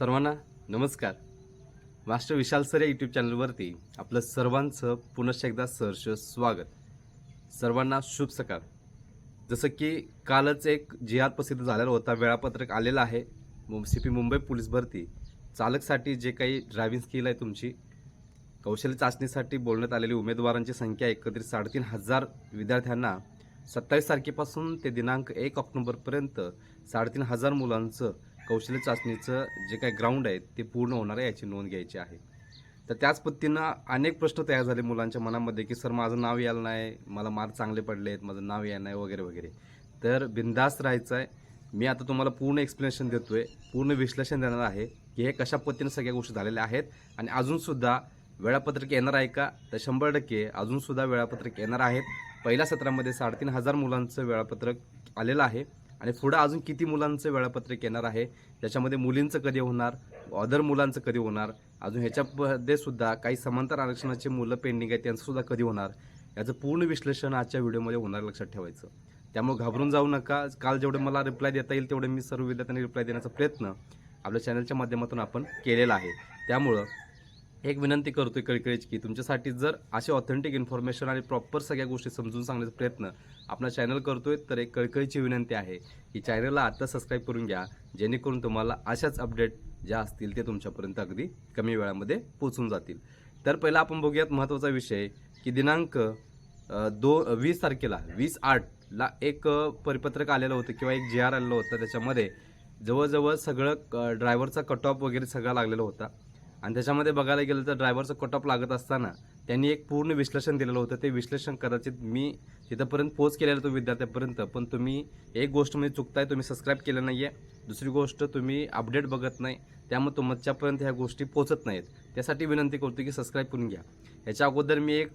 सर्वांना नमस्कार. Master Vishal sir या यूट्यूब चॅनलवरती आपलं सर्वांचं पुनश्च एकदा सहर्ष स्वागत. सर्वांना शुभ सकाळ. जसं की कालच एक जिहाद प्रसिद्ध झालेला होता वेळापत्रक आलेलं आहे. सी पी मुंबई पोलीस भरती. चालकसाठी जे काही ड्रायव्हिंग स्किल आहे तुमची कौशल्य चाचणीसाठी बोलण्यात आलेली उमेदवारांची संख्या एकत्रित साडेतीन हजार विद्यार्थ्यांना सत्तावीस तारखेपासून ते दिनांक एक ऑक्टोबरपर्यंत साडेतीन हजार मुलांचं कौशल्य चाचणीचं जे काही ग्राउंड आहे ते पूर्ण होणार आहे याची नोंद घ्यायची आहे. तर त्याच पद्धतीनं अनेक प्रश्न तयार झाले मुलांच्या मनामध्ये की सर माझं नाव यायला नाही मला मार्क चांगले पडले आहेत माझं नाव यायला नाही वगैरे वगैरे. तर बिंदास्त राहायचं आहे मी आता तुम्हाला पूर्ण एक्सप्लेनेशन देतो आहे पूर्ण विश्लेषण देणार आहे की हे कशा पद्धतीने सगळ्या गोष्टी झालेल्या आहेत. आणि अजूनसुद्धा वेळापत्रक येणार आहे का? तर शंभर टक्के अजूनसुद्धा वेळापत्रक येणार आहेत. पहिल्या सत्रामध्ये साडेतीन हजार मुलांचं वेळापत्रक आलेलं आहे. आणि पुढं अजून किती मुलांचं वेळापत्रक येणार आहे? त्याच्यामध्ये मुलींचं कधी होणार? अदर मुलांचं कधी होणार? अजून ह्याच्यामध्ये सुद्धा काही समांतर आरक्षणाची मुलं पेंडिंग आहेत त्यांचं सुद्धा कधी होणार? याचं पूर्ण विश्लेषण आजच्या व्हिडिओमध्ये होणार लक्षात ठेवायचं. त्यामुळे घाबरून जाऊ नका. काल जेवढे मला रिप्लाय देता येईल तेवढे मी सर्व विद्यार्थ्यांनी रिप्लाय देण्याचा प्रयत्न आपल्या चॅनलच्या माध्यमातून आपण केलेला आहे. त्यामुळं एक विनंती करतोय कळकळीची की तुमच्यासाठी जर असे ऑथेंटिक इन्फॉर्मेशन आणि प्रॉपर सगळ्या गोष्टी समजून सांगण्याचा प्रयत्न आपला चॅनल करतोय तर एक कळकळीची विनंती आहे की चॅनलला आत्ता सबस्क्राईब करून घ्या जेणेकरून तुम्हाला अशाच अपडेट ज्या असतील ते तुमच्यापर्यंत अगदी कमी वेळामध्ये पोचून जातील. तर पहिला आपण बघूयात महत्त्वाचा विषय की दिनांक दो वीस तारखेला वीस आठला एक परिपत्रक आलेलं होतं किंवा एक जी आर आलेलं होतं. त्याच्यामध्ये जवळजवळ सगळं ड्रायव्हरचा कट ऑफ वगैरे सगळा लागलेला होता. आणि त्याच्यामध्ये बघायला गेलं तर ड्रायव्हरचं कट ऑफ लागत असताना त्यांनी एक पूर्ण विश्लेषण दिलेलं होतं. ते विश्लेषण कदाचित मी तिथंपर्यंत पोच केलेलं तो विद्यार्थ्यापर्यंत पण तुम्ही एक गोष्ट म्हणजे चुकताय तुम्ही सबस्क्राईब केलं नाही आहे दुसरी गोष्ट तुम्ही अपडेट बघत नाही. त्यामुळे तुमच्यापर्यंत ह्या गोष्टी पोचत नाहीत. त्यासाठी विनंती करतो की सबस्क्राईब करून घ्या. याच्या अगोदर मी एक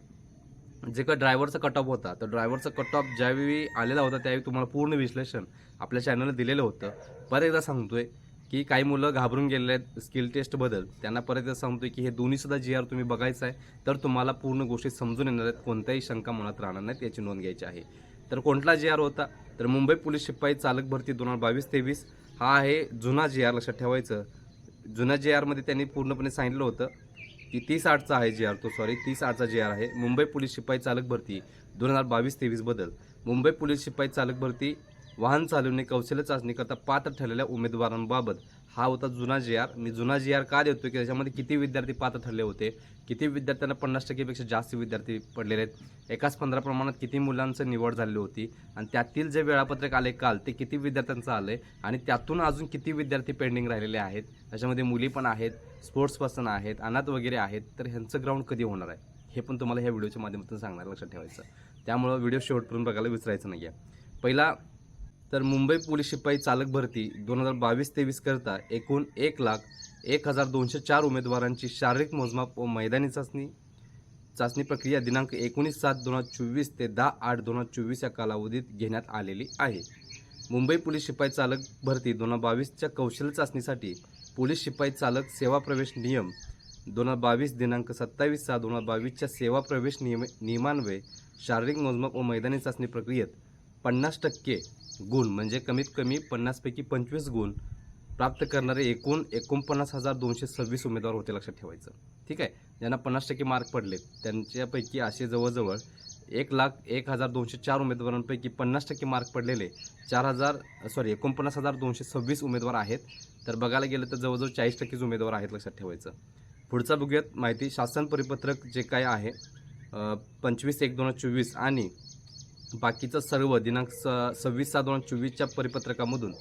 जे का ड्रायव्हरचा कट ऑफ होता तर ड्रायव्हरचा कट ऑफ ज्यावेळी आलेला होता त्यावेळी तुम्हाला पूर्ण विश्लेषण आपल्या चॅनलला दिलेलं होतं. परत एकदा सांगतोय की काही मुलं घाबरून गेलेले आहेत स्किल टेस्टबद्दल त्यांना परत एकदा सांगतोय की हे दोन्हीसुद्धा जी आर तुम्ही बघायचं आहे तर तुम्हाला पूर्ण गोष्टी समजून येणार आहेत. कोणत्याही शंका मनात राहणार नाहीत याची नोंद घ्यायची आहे. तर कोणता जी आर होता? तर मुंबई पोलीस शिपाई चालक भरती दोन हजार बावीस तेवीस हा आहे जुना जी आर लक्षात ठेवायचं. जुन्या जे आरमध्ये त्यांनी पूर्णपणे सांगितलं होतं की तीस आठचा आहे जे आर तो सॉरी तीस आठचा जे आर आहे. मुंबई पोलीस शिपाई चालक भरती दोन हजार बावीस तेवीस बदल. मुंबई पोलीस शिपाई चालक भरती वाहन चालवणे कौशल्य चाचणीकरता पात्र ठरलेल्या उमेदवारांबाबत. हा होता जुना जे आर मी जुना जे आर का देतो की त्याच्यामध्ये किती विद्यार्थी पात्र ठरले होते? किती विद्यार्थ्यांना पन्नास टक्केपेक्षा जास्त विद्यार्थी पडलेले आहेत? एकाच पंधरा प्रमाणात किती मुलांचं निवड झालेली होती? आणि त्यातील जे वेळापत्रक आले काल ते किती विद्यार्थ्यांचं आलं आहे आणि त्यातून अजून किती विद्यार्थी पेंडिंग राहिलेले आहेत? त्याच्यामध्ये मुली पण आहेत स्पोर्ट्स पर्सन आहेत अनाथ वगैरे आहेत तर ह्यांचं ग्राउंड कधी होणार आहे? हे पण तुम्हाला ह्या व्हिडिओच्या माध्यमातून सांगणार लक्षात ठेवायचं. त्यामुळं व्हिडिओ शेवटपर्यंत बघायला विसरायचं नाही आहे पहिला तर मुंबई पोलीस शिपाई चालक भरती दोन हजार बावीस तेवीस करता एकूण एक लाख एक हजार दोनशे चार उमेदवारांची शारीरिक मोजमाप व मैदानी चाचणी. चाचणी प्रक्रिया दिनांक एकोणीस सात दोन हजार चोवीस ते दहा आठ दोन हजार चोवीस या कालावधीत घेण्यात आलेली आहे. मुंबई पोलीस शिपाई चालक भरती दोन हजार बावीसच्या कौशल्य चाचणीसाठी पोलीस शिपाई चालक सेवा प्रवेश नियम दोन हजार बावीस दिनांक सत्तावीस सहा दोन हजार बावीसच्या सेवा प्रवेश नियम नियमान्वये शारीरिक मोजमाप व मैदानी चाचणी प्रक्रियेत पन्नास टक्के गुण म्हणजे कमीत कमी पन्नासपैकी पंचवीस गुण प्राप्त करणारे एकूण एकोणपन्नास हजार दोनशे सव्वीस उमेदवार होते लक्षात ठेवायचं. ठीक आहे? ज्यांना पन्नास टक्के मार्क पडले त्यांच्यापैकी असे जवळजवळ एक लाख एक हजार दोनशे चार उमेदवारांपैकी पन्नास टक्के मार्क पडलेले चार हजार सॉरी एकोणपन्नास हजार दोनशे सव्वीस उमेदवार आहेत. तर बघायला गेलं तर जवळजवळ चाळीस टक्केच उमेदवार आहेत लक्षात ठेवायचं. पुढचा बघूयात माहिती शासन परिपत्रक जे काय आहे पंचवीस एक दोन हजार चोवीस आणि बाकीचं सर्व दिनांक स सव्वीस सहा दोन हजार चोवीसच्या परिपत्रकामधून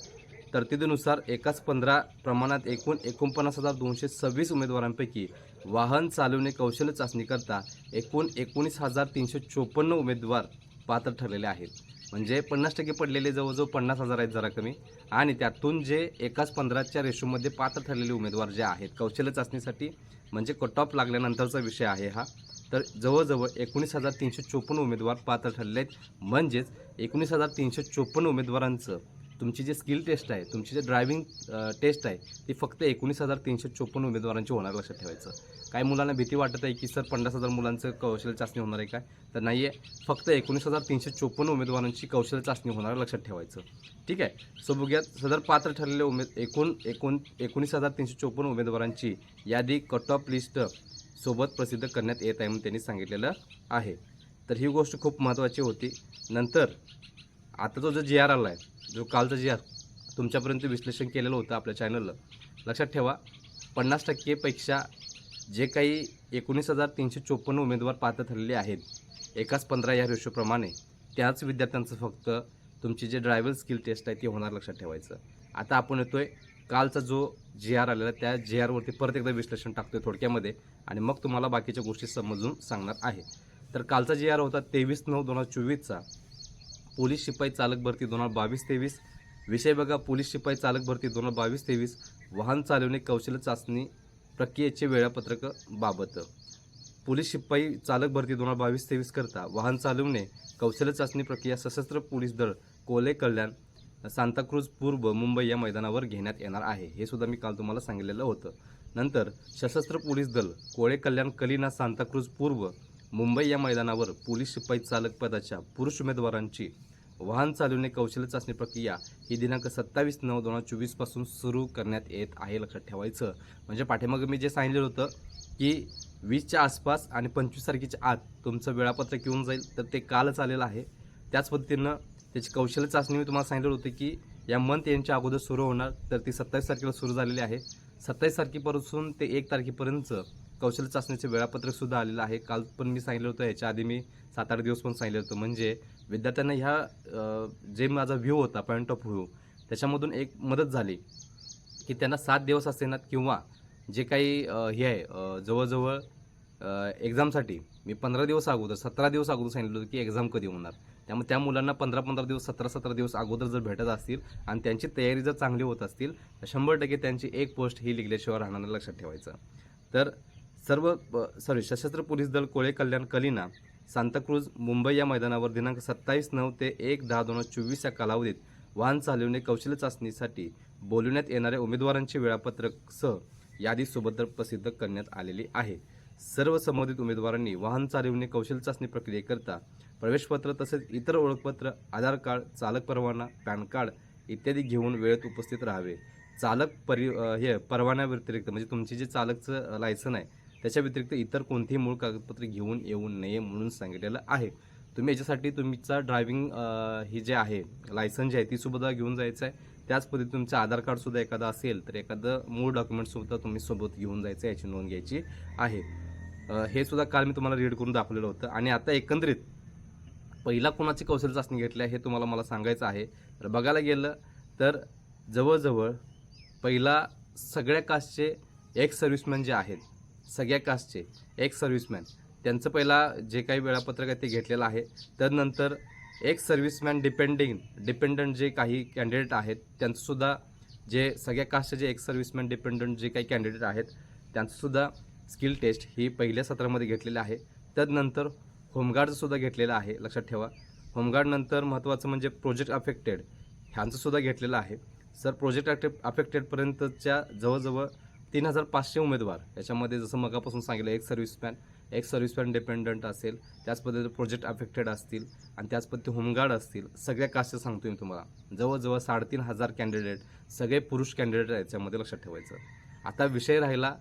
तरतुदीनुसार एकाच पंधरा प्रमाणात एकूण एकोणपन्नास हजार दोनशे सव्वीस उमेदवारांपैकी वाहन चालवणे कौशल्य चाचणीकरता एकूण एकोणीस हजार तीनशे चोपन्न उमेदवार पात्र ठरलेले आहेत. म्हणजे पन्नास टक्के पडलेले जवळजवळ पन्नास हजार आहेत जरा कमी. आणि त्यातून जे एकाच पंधराच्या रेशोमध्ये पात्र ठरलेले उमेदवार जे आहेत कौशल्य चाचणीसाठी म्हणजे कट ऑफ लागल्यानंतरचा विषय आहे हा. तर जवळजवळ एकोणीस हजार तीनशे चोपन्न उमेदवार पात्र ठरले आहेत. म्हणजेच एकोणीस हजार तीनशे चोपन्न उमेदवारांचं तुमची जी स्किल टेस्ट आहे तुमची जे ड्रायव्हिंग टेस्ट आहे ती फक्त एकोणीस हजार तीनशे चोपन्न उमेदवारांची होणार लक्षात ठेवायचं. काही मुलांना भीती वाटत आहे की सर पन्नास हजार मुलांचं कौशल्य चाचणी होणार आहे काय तर नाही आहे फक्त एकोणीस हजार तीनशे चोपन्न उमेदवारांची कौशल्य चाचणी होणार लक्षात ठेवायचं. ठीक आहे? सो बघूयात सदर पात्र ठरलेले उमेद एकूण एकूण एकोणीस हजार तीनशे चोपन्न उमेदवारांची यादी कट ऑफ लिस्ट सोबत प्रसिद्ध करण्यात येत आहे म्हणून त्यांनी सांगितलेलं आहे. तर ही गोष्ट खूप महत्त्वाची होती. नंतर आता तो जो जी आर आला आहे जो कालचा जी आर तुमच्यापर्यंत विश्लेषण केलेलं होतं आपल्या चॅनलला लक्षात ठेवा पन्नास टक्केपेक्षा जे काही एकोणीस हजार तीनशे चोपन्न उमेदवार पात्र ठरलेले आहेत एकाच पंधरा या रेशोप्रमाणे त्याच विद्यार्थ्यांचं फक्त तुमची जे ड्रायव्हर स्किल टेस्ट आहे ती होणार लक्षात ठेवायचं. आता आपण येतोय कालचा जो जी आर आलेला त्या जी आरवरती परत एकदा विश्लेषण टाकतोय थोडक्यामध्ये आणि मग तुम्हाला बाकीच्या गोष्टी समजून सांगणार आहे. तर कालचा जी आर होता तेवीस नऊ दोन हजार चोवीसचा. पोलीस शिपाई चालक भरती दोन हजार बावीस तेवीस. विषय बघा पोलीस शिपाई चालक भरती दोन हजार बावीस तेवीस. वाहन चालवणे कौशल्य चाचणी प्रक्रियेचे वेळापत्रक बाबत. पोलीस शिपाई चालक भरती दोन हजार बावीस तेवीस करता वाहन चालवणे कौशल्य चाचणी प्रक्रिया सशस्त्र पोलीस दळ कोले कल्याण सांताक्रूज पूर्व मुंबई या मैदानावर घेण्यात येणार आहे. हे सुद्धा मी काल तुम्हाला सांगितलेलं होतं. नंतर सशस्त्र पोलीस दल कोळे कल्याण कलिना सांताक्रूज पूर्व मुंबई या मैदानावर पोलीस शिपाई चालक पदाच्या पुरुष उमेदवारांची वाहन चालवणे कौशल्य चाचणी प्रक्रिया ही दिनांक सत्तावीस नऊ दोन हजार चोवीसपासून सुरू करण्यात येत आहे लक्षात ठेवायचं. म्हणजे पाठीमागं मी जे सांगितलेलं होतं की वीसच्या आसपास आणि पंचवीस तारखेच्या आत तुमचं वेळापत्रक येऊन जाईल तर ते कालच आलेलं आहे. त्याच पद्धतीनं त्याची कौशल्य चाचणी मी तुम्हाला सांगितलं होतं की या मंथ यांच्या अगोदर सुरू होणार तर ती सत्तावीस तारखेला सुरू झालेली आहे. सत्तावीस तारखेपासून ते एक तारखेपर्यंत कौशल्य चाचणीचे वेळापत्रक सुद्धा आलेलं आहे. काल पण मी सांगितलं होतं याच्या आधी मी सात आठ दिवस पण सांगितलं होतं. म्हणजे विद्यार्थ्यांना ह्या जे माझा व्ह्यू होता पॉईंट ऑफ व्ह्यू त्याच्यामधून एक मदत झाली की त्यांना सात दिवस असेनात किंवा जे काही हे आहे जवळजवळ एक्झामसाठी मी पंधरा दिवस अगोदर सतरा दिवस अगोदर सांगितलं होतं की एक्झाम कधी होणार. त्यामुळे त्या मुलांना पंधरा पंधरा दिवस सतरा सतरा दिवस अगोदर जर भेटत असतील आणि त्यांची तयारी जर चांगली होत असतील तर शंभर टक्के त्यांची एक पोस्ट ही लिहिल्याशिवाय राहणार लक्षात ठेवायचं. तर सर्व सॉरी सशस्त्र पोलीस दल कोळे कल्याण कलिना सांताक्रूज मुंबई या मैदानावर दिनांक सत्तावीस नऊ ते एक दहा दोन हजार चोवीस या कालावधीत वाहन चालविणे कौशल्य चाचणीसाठी बोलवण्यात येणाऱ्या उमेदवारांचे वेळापत्रक सह यादी प्रसिद्ध करण्यात आलेली आहे. सर्व संबंधित उमेदवारांनी वाहन चालवणे कौशल्य चाचणी प्रक्रियेकरता प्रवेशपत्र तसेच इतर ओळखपत्र आधार कार्ड चालक परवाना पॅन कार्ड इत्यादी घेऊन वेळेत उपस्थित राहावे. चालक परि हे परवान्याव्यतिरिक्त म्हणजे तुमची जे चालकचं लायसन आहे त्याच्या व्यतिरिक्त इतर कोणतीही मूळ कागदपत्रे घेऊन येऊ नये म्हणून सांगितलेलं आहे. तुम्ही याच्यासाठी तुमचा ड्रायव्हिंग ही जे आहे लायसन जे आहे तीसुद्धा घेऊन जायचं आहे. त्याच पद्धती तुमचं आधार कार्डसुद्धा एखादं असेल तर एखादं मूळ डॉक्युमेंटसुद्धा तुम्ही सोबत घेऊन जायचं आहे याची नोंद घ्यायची आहे. हे सुद्धा काल मी तुम्हाला रीड करून दाखवलेलं होतं आणि आता एकंदरीत पहिला कोणाची कौशल्य चाचणी घेतली आहे हे तुम्हाला मला सांगायचं आहे. तर बघायला गेलं तर जवळजवळ पहिला सगळ्या कास्टचे एक्स सर्व्हिसमॅन जे आहेत सगळ्या कास्टचे एक्स सर्व्हिसमॅन त्यांचं पहिला जे काही वेळापत्रक आहे ते घेतलेलं आहे. त्यानंतर एक्स सर्व्हिसमॅन डिपेंडिंग डिपेंडंट जे काही कॅन्डिडेट आहेत त्यांचंसुद्धा जे सगळ्या कास्टचे जे एक्स सर्व्हिसमॅन डिपेंडंट जे काही कॅन्डिडेट आहेत त्यांचंसुद्धा स्किल टेस्ट ही पहिल्या सत्रामध्ये घेतलेली आहे. त्यानंतर होमगार्डचंसुद्धा घेतलेलं आहे लक्षात ठेवा. होमगार्डनंतर महत्त्वाचं म्हणजे प्रोजेक्ट अफेक्टेड ह्यांचंसुद्धा घेतलेलं आहे. सर प्रोजेक्ट अफे अफेक्टेडपर्यंतच्या जवळजवळ तीन हजार पाचशे उमेदवार. याच्यामध्ये जसं मगापासून सांगितलं एक सर्व्हिसमॅन एक सर्व्हिसमॅन डिपेंडंट असेल त्याच पद्धतीने प्रोजेक्ट अफेक्टेड असतील आणि त्याच पद्धती होमगार्ड असतील. सगळ्या कास्टचं सांगतो मी तुम्हाला. जवळजवळ साडेतीन हजार कॅन्डिडेट सगळे पुरुष कॅन्डिडेट याच्यामध्ये लक्षात ठेवायचं. आता विषय राहिला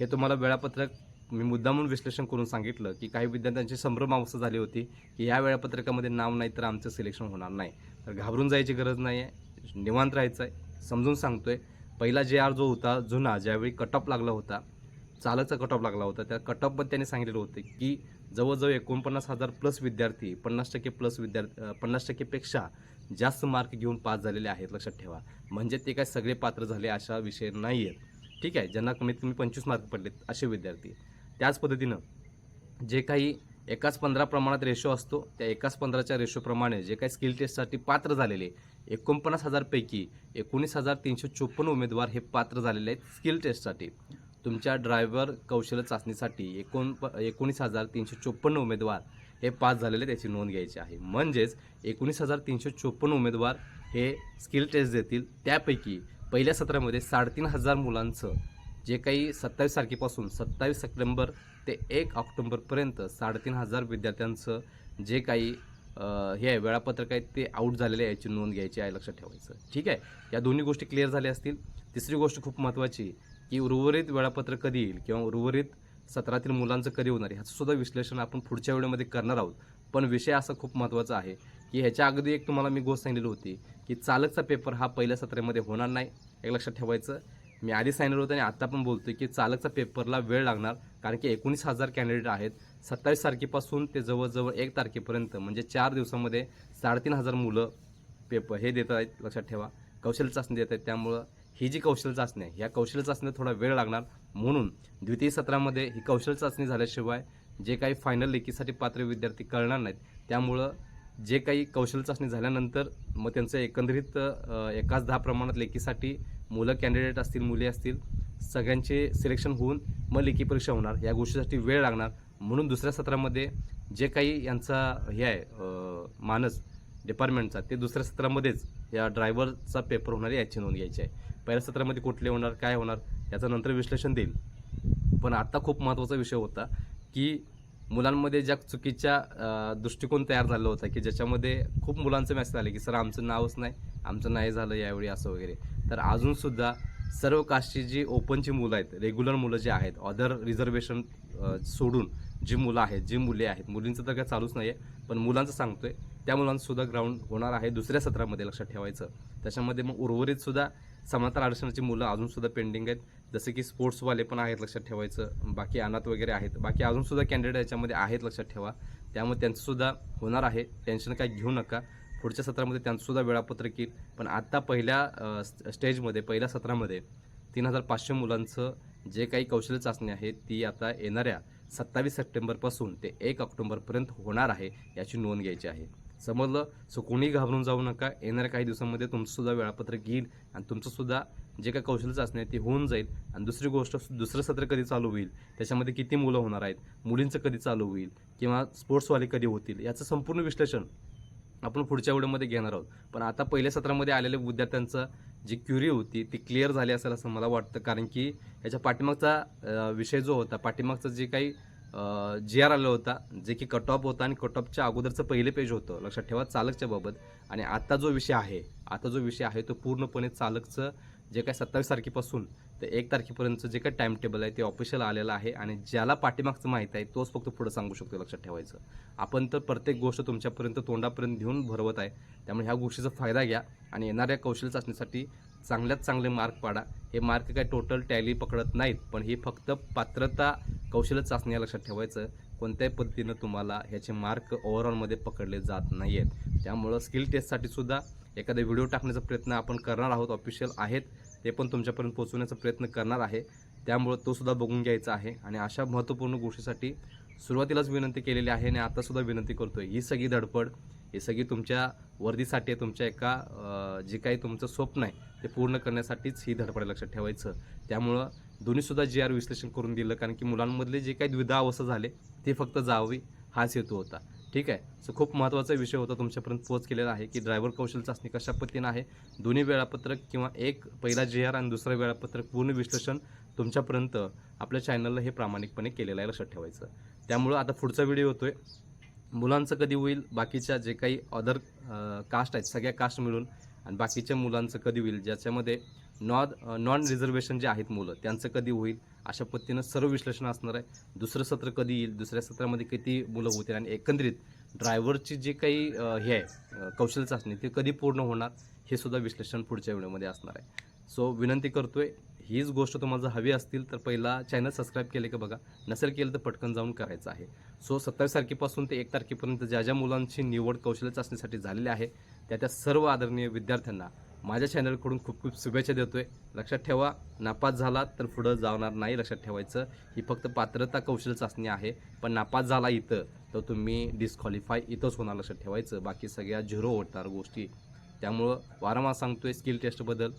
हे तुम्हाला वेळापत्रक मी मुद्दामून विश्लेषण करून सांगितलं की काही विद्यार्थ्यांची संभ्रम अवस्था झाली होती की या वेळापत्रकामध्ये नाव नाही तर आमचं सिलेक्शन होणार नाही. तर घाबरून जायची गरज नाही आहे निवांत राहायचं आहे समजून सांगतोय. पहिला जे आर जो होता जुना ज्यावेळी कट ऑफ लागला होता चालाचा कट ऑफ लागला होता त्या कट ऑफमध्ये त्यांनी सांगितलेलं होतं की जवळजवळ एकोणपन्नास हजार प्लस विद्यार्थी पन्नास टक्के प्लस विद्यार्थी पन्नास टक्केपेक्षा जास्त मार्क घेऊन पास झालेले आहेत लक्षात ठेवा. म्हणजे ते काय सगळे पात्र झाले अशा विषय नाही आहेत ठीक आहे ज्यांना कमीत कमी पंचवीस मार्क पडलेत असे विद्यार्थी. त्याच पद्धतीनं जे काही एकाच पंधरा प्रमाणात रेशो असतो त्या एकाच पंधराच्या रेशोप्रमाणे जे काही स्किल टेस्टसाठी पात्र झालेले एकोणपन्नास हजारपैकी एकोणीस हजार तीनशे चोपन्न उमेदवार हे पात्र झालेले आहेत स्किल टेस्टसाठी तुमच्या ड्रायव्हर कौशल्य चाचणीसाठी एकोण एकोणीस हजार तीनशे चोपन्न उमेदवार हे पास झालेले त्याची नोंद घ्यायची आहे. म्हणजेच एकोणीस हजार तीनशे चोपन्न उमेदवार हे स्किल टेस्ट देतील. त्यापैकी पहिल्या सत्रामध्ये साडेतीन हजार मुलांचं जे काही सत्तावीस तारखेपासून सत्तावीस सप्टेंबर ते एक ऑक्टोंबरपर्यंत साडेतीन हजार विद्यार्थ्यांचं जे काही हे आहे वेळापत्रक आहे ते आऊट झालेले आहे याची नोंद घ्यायची आहे लक्षात ठेवायचं. ठीक आहे? या दोन्ही गोष्टी क्लिअर झाल्या असतील. तिसरी गोष्ट खूप महत्त्वाची की उर्वरित वेळापत्रक कधी येईल किंवा उर्वरित सत्रातील मुलांचं कधी होणार आहे ह्याचं सुद्धा विश्लेषण आपण पुढच्या व्हिडिओमध्ये करणार आहोत. पण विषय असा खूप महत्त्वाचा आहे की ह्याच्या अगदी एक तुम्हाला मी गोष्ट सांगितली होती की चालकचा पेपर हा पहिल्या सत्रामध्ये होणार नाही एक लक्षात ठेवायचं. मी आधी सांगितलं होतं आणि आत्ता पण बोलतोय की चालकचा पेपरला वेळ लागणार कारण की एकोणीस हजार कॅन्डिडेट आहेत. सत्तावीस तारखेपासून ते जवळजवळ एक तारखेपर्यंत म्हणजे चार दिवसामध्ये साडेतीन हजार मुलं पेपर हे देत आहेत लक्षात ठेवा. कौशल्य चाचणी देत आहेत त्यामुळं ही जी कौशल्य चाचणी आहे ह्या कौशल्य चाचणीला थोडा वेळ लागणार. म्हणून द्वितीय सत्रामध्ये ही कौशल्य चाचणी झाल्याशिवाय जे काही फायनल लेखीसाठी पात्र विद्यार्थी कळणार नाहीत. त्यामुळं जे काही कौशल्य चाचणी झाल्यानंतर मग त्यांचं एकंदरीत एकाच दहा प्रमाणात लेखीसाठी मुलं कॅन्डिडेट असतील मुले असतील सगळ्यांचे सिलेक्शन होऊन मग लेखी परीक्षा होणार. या गोष्टीसाठी वेळ लागणार. म्हणून दुसऱ्या सत्रामध्ये जे काही यांचा हे आहे मानस डिपार्टमेंटचा ते दुसऱ्या सत्रामध्येच या ड्रायव्हरचा पेपर होणार याची नोंद घ्यायची आहे. पहिल्या सत्रामध्ये कुठले होणार काय होणार याचं नंतर विश्लेषण देईल. पण आत्ता खूप महत्त्वाचा विषय होता की मुलांमध्ये ज्या चुकीच्या दृष्टिकोन तयार झाला होता की ज्याच्यामध्ये खूप मुलांचे मेसेज आले की सर आमचं नावच नाही आमचं नाही झालं यावेळी असं वगैरे. तर अजूनसुद्धा सर्व कास्टची जी ओपनची मुलं आहेत रेग्युलर मुलं जे आहेत अदर रिझर्वेशन सोडून जी मुलं आहेत जी मुले आहेत मुलींचं तर काय चालूच नाही आहे पण मुलांचं सांगतोय त्या मुलांसुद्धा ग्राउंड होणार आहे दुसऱ्या सत्रामध्ये लक्षात ठेवायचं. त्याच्यामध्ये मग उर्वरितसुद्धा समांतर आरक्षणाची मुलं अजूनसुद्धा पेंडिंग आहेत. जसे की स्पोर्ट्सवाले पण आहेत लक्षात ठेवायचं बाकी अनाथ वगैरे आहेत बाकी अजूनसुद्धा कॅन्डिडेट याच्यामध्ये आहेत लक्षात ठेवा. त्यामुळे त्यांचंसुद्धा होणार आहे टेन्शन काय घेऊ नका. पुढच्या सत्रामध्ये त्यांचंसुद्धा वेळापत्रक येईल. पण आत्ता पहिल्या स्टेजमध्ये पहिल्या सत्रामध्ये तीन हजार पाचशे मुलांचं जे काही कौशल्य चाचणी आहे ती आता येणाऱ्या सत्तावीस सप्टेंबरपासून ते एक ऑक्टोबरपर्यंत होणार आहे याची नोंद घ्यायची आहे. समजलं? सो कोणी घाबरून जाऊ नका. येणाऱ्या काही दिवसांमध्ये तुमचंसुद्धा वेळापत्रक येईल आणि तुमचंसुद्धा जे काही कौशल्य चाचणी आहे ती होऊन जाईल आणि दुसरी गोष्ट दुसरं सत्र कधी चालू होईल? त्याच्यामध्ये किती मुलं होणार आहेत? मुलींचं कधी चालू होईल? किंवा स्पोर्ट्सवाले कधी होतील? याचं संपूर्ण विश्लेषण आपण पुढच्या व्हिडिओमध्ये घेणार आहोत. पण आता पहिल्या सत्रामध्ये आलेल्या विद्यार्थ्यांचं जी क्युरी होती ती क्लिअर झाली असेल असं मला वाटतं. कारण की याच्या पाठीमागचा विषय जो होता पाठीमागचा जे काही जी आर आलं होता जे की कट ऑफ होता आणि कट ऑफच्या अगोदरचं पहिले पेज होतं. लक्षात ठेवा चालकच्या बाबत. आणि आता जो विषय आहे आता जो विषय आहे तो पूर्णपणे चालकचं जे काही सत्तावीस तारखेपासून तर एक तारखेपर्यंतचं जे काही टाइम टेबल आहे ते ऑफिशियल आलेलं आहे आणि ज्याला पाठीमागचं माहीत आहे तोच फक्त पुढं सांगू शकतो लक्षात ठेवायचं. आपण तर प्रत्येक गोष्ट तुमच्यापर्यंत तोंडापर्यंत घेऊन भरवत आहे. त्यामुळे ह्या गोष्टीचा फायदा घ्या आणि येणाऱ्या कौशल्य चाचणीसाठी चांगल्यात चांगले मार्क पाडा. हे मार्क काय टोटल टॅली पकडत नाहीत पण ही फक्त पात्रता कौशल्य चाचणी या लक्षात ठेवायचं. कोणत्याही पद्धतीनं तुम्हाला ह्याचे मार्क ओव्हरऑलमध्ये पकडले जात नाही आहेत त्यामुळं स्किल टेस्टसाठी सुद्धा एखादा व्हिडिओ टाकण्याचा प्रयत्न आपण करणार आहोत ऑफिशियल आहेत. ते पण तुमच्यापर्यंत पोहोचवण्याचा प्रयत्न करणार आहे. त्यामुळं तो सुद्धा बघून घ्यायचा आहे आणि अशा महत्त्वपूर्ण गोष्टीसाठी सुरुवातीलाच विनंती केलेली आहे आणि आतासुद्धा विनंती करतो आहे ही सगळी धडपड ही सगळी तुमच्या वर्दीसाठी आहे तुमच्या एका जे काही तुमचं स्वप्न आहे ते पूर्ण करण्यासाठीच ही धडपड लक्षात ठेवायचं. त्यामुळं दोन्हीसुद्धा जी आर विश्लेषण करून दिलं कारण की मुलांमधले जे काही द्विधा अवस्था झाले ते फक्त जावी हाच हेतू होता. ठीक आहे. सो खूप महत्त्वाचा विषय होता तुमच्यापर्यंत पोच केलेला आहे की ड्रायव्हर कौशल चाचणी कशा पद्धतीनं आहे? दोन्ही वेळापत्रक किंवा एक पहिला जे आर आणि दुसरं वेळापत्रक पूर्ण विश्लेषण तुमच्यापर्यंत आपल्या चॅनलला हे प्रामाणिकपणे केलेलं आहे लक्षात ठेवायचं. त्यामुळं आता पुढचा व्हिडिओ आहे मुलांचं कधी होईल बाकीच्या जे काही अदर कास्ट आहेत सगळ्या कास्ट मिळून आणि बाकीच्या मुलांचं कधी होईल ज्याच्यामध्ये नॉन नॉन रिझर्वेशन जे आहेत मुलं त्यांचं कधी होईल अशा पद्धतीनं सर्व विश्लेषण असणार आहे. दुसरं सत्र कधी येईल? दुसऱ्या सत्रामध्ये किती मुलं होतील? आणि एकंदरीत ड्रायव्हरची जे काही हे आहे कौशल्य चाचणी ते कधी पूर्ण होणार हे सुद्धा विश्लेषण पुढच्या व्हिडिओमध्ये असणार आहे. सो विनंती करतोय हीच गोष्ट तुम्हाला जर हवी असतील तर पहिला चॅनल सबस्क्राईब केले का बघा. नसेल केलं तर पटकन जाऊन करायचं आहे. सो सत्तावीस तारखेपासून ते एक तारखेपर्यंत ज्या ज्या मुलांची निवड कौशल्य चाचणीसाठी झालेली आहे त्या त्या सर्व आदरणीय विद्यार्थ्यांना माझ्या चॅनलकडून खूप खूप शुभेच्छा देतोय. लक्षात ठेवा नापास झाला तर पुढं जाणार नाही लक्षात ठेवायचं. ही फक्त पात्रता कौशल्य चाचणी आहे पण नापास झाला इथं तर तुम्ही डिस्क्वालिफाय इथंच होणार लक्षात ठेवायचं. बाकी सगळ्या झिरो होणार गोष्टी. त्यामुळं वारंवार सांगतोय स्किल टेस्टबद्दल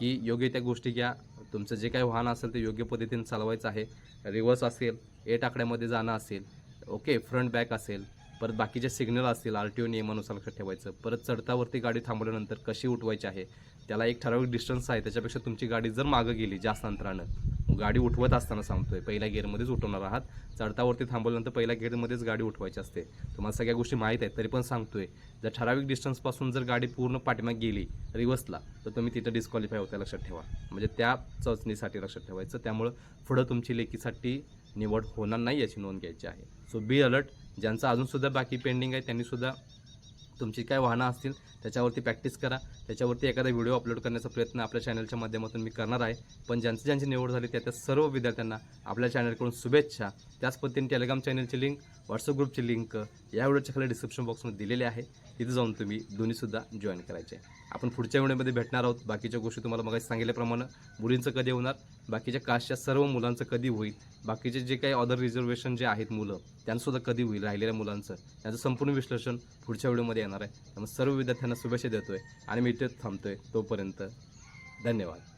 की योग्य त्या गोष्टी घ्या. तुमचं जे काही वाहन असेल ते योग्य पद्धतीने चालवायचं आहे. रिव्हर्स असेल एट आकड्यामध्ये जाणं असेल ओके फ्रंट बॅक असेल परत बाकीचे सिग्नल असतील आर टी ओ नियमानुसार लक्षात ठेवायचं. परत चढतावरती गाडी थांबवल्यानंतर कशी उठवायची आहे त्याला एक ठराविक डिस्टन्स आहे. त्याच्यापेक्षा तुमची गाडी जर मागं गेली जास्त अंतरानं गाडी उठवत असताना सांगतोय पहिल्या गेअरमध्येच उठवणार आहात. चढतावरती थांबवल्यानंतर पहिल्या गेअरमध्येच गाडी उठवायची असते. तुम्हाला सगळ्या गोष्टी माहीत आहेत तरी पण सांगतोय जर ठराविक डिस्टन्सपासून जर गाडी पूर्ण पाठीमाग गेली रिवर्सला तर तुम्ही तिथं डिस्क्वालिफाय होत्या लक्षात ठेवा. म्हणजे त्या चाचणीसाठी लक्षात ठेवायचं. त्यामुळं पुढं तुमची लेखीसाठी निवड होणार नाही याची नोंद घ्यायची आहे. सो बी अलर्ट ज्यांचं अजूनसुद्धा बाकी पेंडिंग आहे त्यांनीसुद्धा तुमची काय वाहनं असतील त्याच्यावरती प्रॅक्टिस करा. त्याच्यावरती एखादा व्हिडिओ अपलोड करण्याचा प्रयत्न आपल्या चॅनलच्या माध्यमातून मी करणार आहे. पण ज्यांची ज्यांची निवड झाली त्या त्या सर्व विद्यार्थ्यांना आपल्या चॅनलकडून शुभेच्छा. त्याच पद्धतीने टेलिग्राम चॅनलची लिंक व्हॉट्सअप ग्रुपची लिंक या व्हिडिओच्या खाली डिस्क्रिप्शन बॉक्समध्ये दिलेली आहे. तिथे जाऊन तुम्ही दोन्हीसुद्धा जॉईन करायचे. आपण पुढच्या वेळेमध्ये भेटणार आहोत. बाकीच्या गोष्टी तुम्हाला मग सांगितल्याप्रमाणे मुलींचं कधी होणार बाकीच्या कास्टच्या सर्व मुलांचं कधी होईल बाकीचे जे काही अदर रिझर्वेशन जे आहेत मुलं त्यांचंसुद्धा कधी होईल राहिलेल्या मुलांचं त्यांचं संपूर्ण विश्लेषण पुढच्या व्हिडिओमध्ये येणार आहे. त्यामुळे सर्व विद्यार्थ्यांना शुभेच्छा देतो आहे आणि मी इथेच आहे तोपर्यंत धन्यवाद.